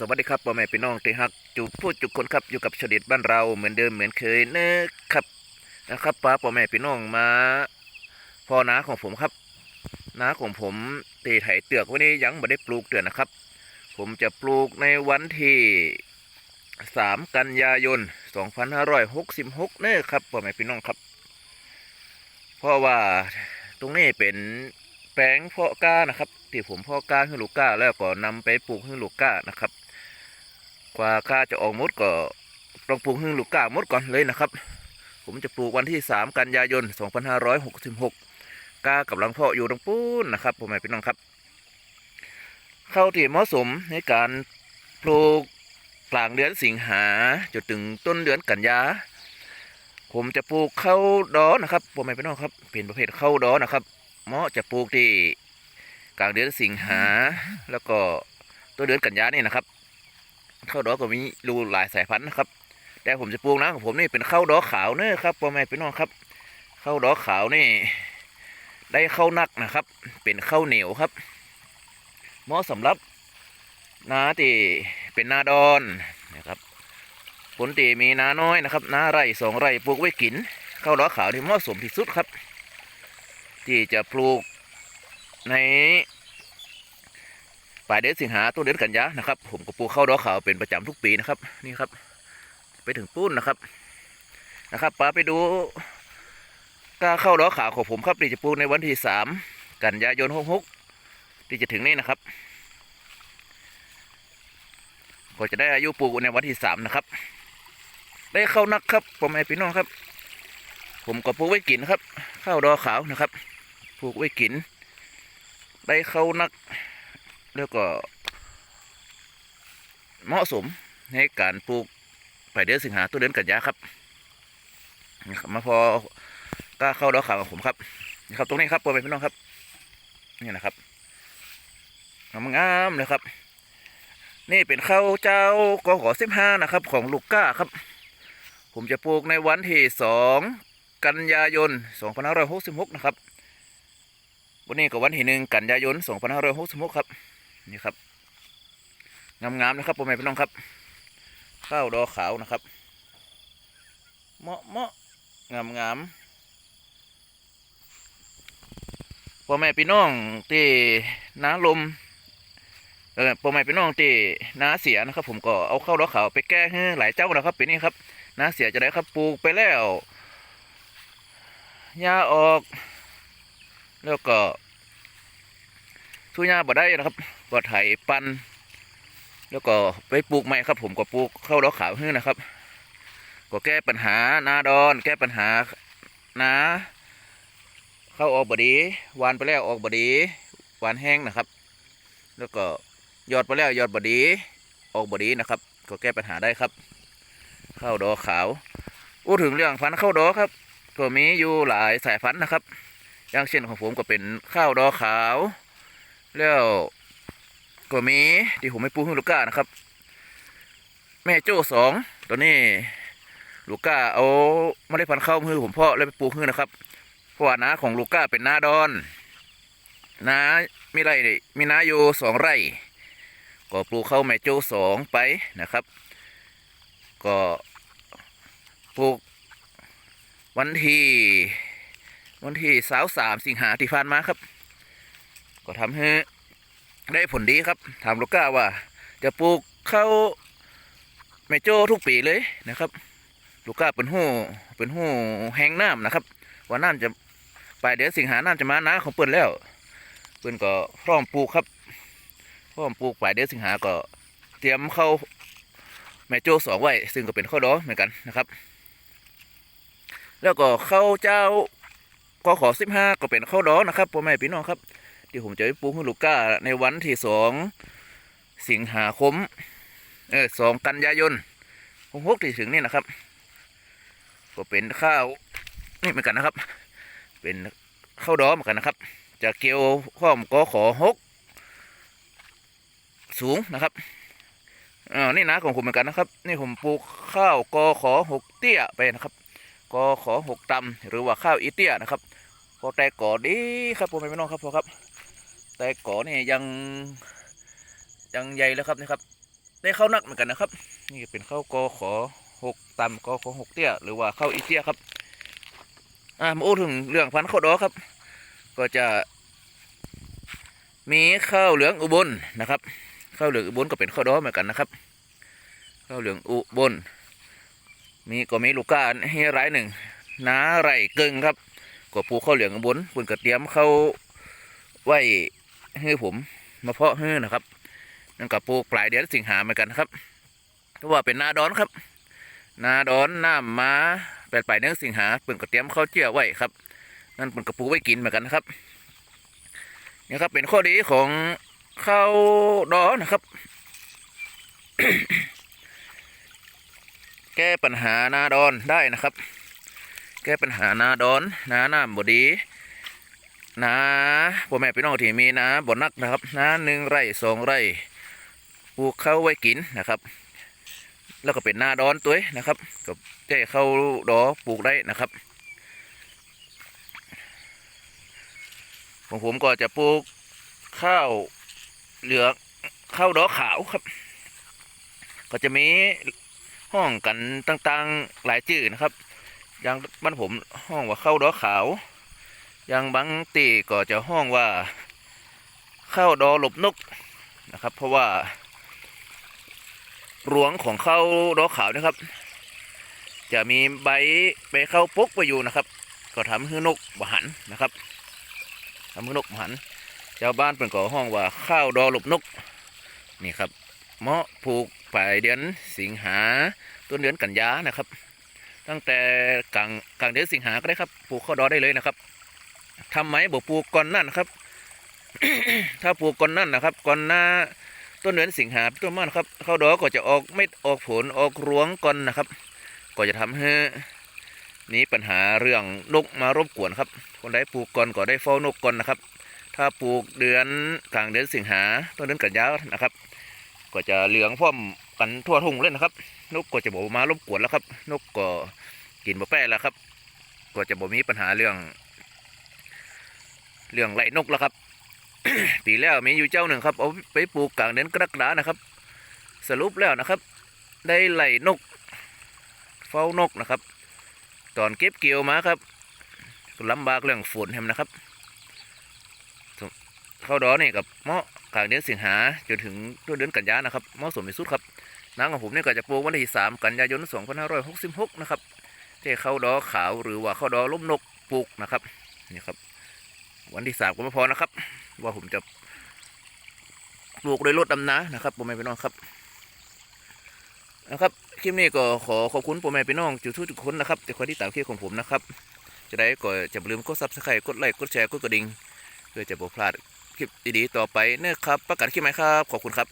สวัสดีครับพ่อแม่พี่น้องที่ฮักจูพูดจุกคนครับอยู่กับชดิตบ้านเราเหมือนเดิมเหมือนเคยนะครับนะครับป้าพ่อแม่พี่น้องมาพ่อน้าของผมครับน้าของผมตีไถเตือกวันนี้ยังไม่ได้ปลูกเตือนนะครับ ผมจะปลูกในวันที่3กันยายน2566เนี่ยครับพ่อแม่พี่น้องครับ เพราะว่าตรงนี้เป็นแปลงเพาะกล้านะครับที่ผมพาะกล้าให้ลูกกล้าแล้วก็นำไปปลูกให้ลูกกล้านะครับ กว่ากล้าจะออกมดก็ต้องปลูกให้ลูกกล้ามดก่อนเลยนะครับ ผมจะปลูกวันที่ 3 กันยายน 2566กล้ากำลังเพาะอยู่ตรงปูนนะครับพ่อแม่พี่น้องครับ เข้าที่เหมาะสมในการปลูกกลางเดือนสิงหาจนถึงต้นเดือนกันยาผมจะปลูกข้าวดอนะครับพ่อแม่พี่น้องครับ เป็นประเภทข้าวดอนะครับเหมาะจะปลูกที่กลางเดือนสิงหาแล้วก็ต้นเดือนกันยานี่นะครับ ข้าวดอกก็มีรูหลายสายพันธุ์นะครับ แต่ผมจะปลูกนะของผมนี่เป็นข้าวดอกขาวเนอะครับพ่อแม่พี่น้องครับข้าวดอกขาวนี่ ได้ข้าวนักนะครับ เป็นข้าวเหนียวครับเหมาะสำหรับนาที่เป็นนาดอนนะครับผลตีมีนาน้อยนะครับนาไร่สองไร่ปลูกไว้กินข้าวล้อขาวที่เหมาะสมที่สุดครับ ที่จะปลูกใน ปลายเดือนสิงหาต้นเดือนกันยานะครับ ผมก็ปลูกข้าวล้อขาวเป็นประจำทุกปีนะครับ นี่ครับ ไปถึงปุ้นนะครับนะครับป้าไปดูกล้าข้าวล้อขาวของผมครับที่จะปลูกในวันที่สามกันยายนหกหกที่จะถึงนี้นะครับ ก็จะได้อายุปลูกในวันที่สามนะครับ ได้ข้าวนักครับพ่อแม่พี่น้องครับ ผมก็ปลูกไว้กินครับข้าวดอขาวนะครับปลูกไว้กิน ได้ข้าวนัก แล้วก็เหมาะสมในการปลูกปลายเดือนสิงหาตัวเดือนกันยาครับนะครับมาพอกล้าเข้าดอกขาวของผมครับนี่ครับตรงนี้ครับพ่อแม่พี่น้องครับ นี่นะครับงามๆเลยครับ นี่เป็นข้าวเจ้ากอขอสิบห้านะครับ ของลูกก้าครับ ผมจะปลูกในวันที่สองกันยายนสองพันห้าร้อยหกสิบหกนะครับ วันนี้ก็วันที่หนึ่งกันยายนสองพันห้าร้อยหกสิบหกครับ นี่ครับงามๆนะครับพ่อแม่พี่น้องครับ ข้าวดอขาวนะครับเหมาะเหมาะงามงามพ่อแม่พี่น้องที่น้าลมเออพ่อแม่พี่น้องที่น้าเสียนะครับ ผมก็เอาข้าวดอกขาวไปแก้ให้หลายเจ้านะครับปีนี้ครับน้าเสียจะได้ครับปลูกไปแล้วหญ้าออก แล้วก็ทุหญ้าบ่ได้นะครับ ก็ไถปั้นแล้วก็ไปปลูกใหม่ครับ ผมก็ปลูกข้าวดอกขาวให้นะครับ ก็แก้ปัญหานาดอน แก้ปัญหานาเข้าออกบดีวานไปแล้วออกบดีวานแห้งนะครับ แล้วก็ยอดไปแล้วยอดบดีออกบดีนะครับ ก็แก้ปัญหาได้ครับข้าวดอกขาวพูดถึงเรื่องพันธุ์ข้าวดอกครับ ก็มีอยู่หลายสายพันธุ์นะครับ อย่างเช่นของผมก็เป็นข้าวดอกขาว แล้ว ก็มีที่ผมไม่ปลูกให้ลูก้านะครับ แม่โจ้สองตัวนี้ลูก้าเอาไม่ได้พันธุ์ข้ามือผมพาะแล้วไปปลูกให้นะครับเพราะว่านาของลูก้าเป็นนาดอนนามีไร่มีนาอยู่สองไร่ ก็ปลูกข้าแม่โจ้สองไปนะครับ ก็ปลูกวันที่วันที่สาวสามสิงหาที่ผ่านมาครับ ก็ทำให้ ได้ผลดีครับ ถามลูกก้าว่า จะปลูกข้าวแม่โจ้ทุกปีเลยนะครับ ลูกก้าเป็นหู้เป็นหู้แห้งน้ำนะครับ ว่าน้ำจะปลายเดือนสิงหาน้ำจะมาน้าของเปิดแล้วเพื่อนก็พร้อมปลูกครับพร้อมปลูกปลายเดือนสิงหาก็เตรียมเข้าแม่โจ้สองไว้ ซึ่งก็เป็นข้าวดอเหมือนกันนะครับ แล้วก็ข้าวเจ้าก็ขอสิบห้าก็เป็นข้าวดอนะครับพ่อแม่พี่น้องครับ ที่ผมจะไปปลูกให้ลูกก้าในวันที่สองสิงหาคมเออสองกันยายนหกหกที่ถึงนี่นะครับ ก็เป็นข้าวนี่เหมือนกันนะครับ เป็นข้าวดอเหมือนกันนะครับ จะเกี่ยวข้อมกอขอหกสูงนะครับอ่านี่นะของผมเหมือนกันนะครับ นี่ผมปลูกข้าวกอขอหกเตี้ยไปนะครับกอขอหกตำหรือว่าข้าวอีเตี้ยนะครับพอแต่ก่อดีครับผมไม่น้องครับพอครับ แต่ก่อนี่ยังยังใหญ่แล้วครับนี่ครับ ได้ข้าวนักเหมือนกันนะครับ นี่เป็นข้าวกอขอหกตำกอขอหกเตี้ยหรือว่าข้าวอีเตี้ยครับ อ่ามาอู้ถึงเรื่องพันธุ์ข้าวดอครับ ก็จะ มีข้าวเหลืองอุบลนะครับข้าวเหลืองอุบลก็เป็นข้าวดอเหมือนกันนะครับข้าวเหลืองอุบลมีก็มีลูกก้าให้รายหนึ่งน้าไรเกิงครับก็ปลูกข้าวเหลืองอุบลคุณกระเตรียมเข้าไว้ ให้ผมมาเพาะให้นะครับนั่นก็ปลูกปลายเดือนสิงหาเหมือนกันครับก็ว่าเป็นนาดอนครับนาดอนน้ำมาแปดปลายเดือนสิงหาเปิ่นก็เตียมข้าวเจียวไว้ครับ นั่นเปิ่นก็ปลูกไว้กินเหมือนกันนะครับนี่ครับเป็นข้อดีของข้าวดอนนะครับ แก้ปัญหานาดอนได้นะครับ แก้ปัญหานาดอนนาน้ำบดี นาพ่อแม่พี่น้องที่มีนาบ่นักนะครับนาหนึ่งไร่สองไร่ปลูกข้าวไว้กินนะครับ แล้วก็เป็นนาดอนตัวนะครับก็แก้ข้าวดอปลูกได้นะครับของผมก็จะปลูกข้าวเหลืองข้าวดอขาวครับ ก็จะมีห้องกันต่างๆหลายชื่อนะครับ อย่างบ้านผมห้องว่าข้าวดอขาว อย่างบางตีก็จะห้องว่าข้าวดอหลบนกนะครับ เพราะว่า รวงของข้าวดอขาวนะครับ จะมีใบใบข้าวปกไปอยู่นะครับ ก็ทำให้นกบหันนะครับทำให้นกบหันชาวบ้านเป็นก่อห้องว่าข้าวดอหลบนกนี่ครับเหมาะปลูกปลายเดือนสิงหาต้นเดือนกันยานะครับ ตั้งแต่กลางกลางเดือนสิงหาก็ได้ครับปลูกข้าวดอได้เลยนะครับ ทำไหมบ่ปลูกก่อนนั่นนะครับ ถ้าปลูกก่อนนั่นนะครับ ก่อนหน้าต้นเดือนสิงหาต้นมันครับข้าวดอกก็จะออกเม็ดออกผลออกรวงก่อนนะครับ ก็จะทำให้นี้ปัญหาเรื่องนกมารบกวนครับ คนใดปลูกก่อนก็ได้เฝ้านกก่อนนะครับ ถ้าปลูกเดือนกลางเดือนสิงหาต้นเดือนกันยานะครับ ก็จะเหลืองพร้อมกันทั่วทุ่งเลยนะครับ นกก็จะบอกมารบกวนแล้วครับ นกก็กินบ่แป้แล้วครับ ก็จะบ่มีปัญหาเรื่อง เรื่องไล่นกแล้วครับปีแล้วมีอยู่เจ้าหนึ่งครับเอาไปปลูกกลางเดือนกรกฎานะครับ สรุปแล้วนะครับ ได้ไล่นก เฝ้านกนะครับ ตอนเก็บเกี่ยวมาครับลำบากเรื่องฝนแฮมนะครับ เข้าวดอนี่กับเมาะกลางเดือนสิงหาจนถึงต้นเดือนกันยานะครับเมาะสมที่สุดครับนางของผมเนี่ยก็จะปลูกวันที่สามกันยายนสองพันห้าร้อยหกสิบหกนะครับที่เข้าวดอขาวหรือว่าเข้าวดอล้มนกปลูกนะครับนี่ครับ วันที่สามก็ไม่พอนะครับ ว่าผมจะปลูกโดยรถดำน้านะครับพ่อแม่พี่น้องครับนะครับคลิปนี้ก็ขอขอบคุณพ่อแม่พี่น้องจุดทุกทุกคนนะครับที่คอยที่ตามคลิปของผมนะครับ จะได้ก็จะอย่าลืมกดซับสไครต์กดไลค์กดแชร์กดกระดิ่งเพื่อจะบ่พลาดคลิปดีๆต่อไปเนะครับ ประกาศคลิปใหมครับ ขอบคุณครับ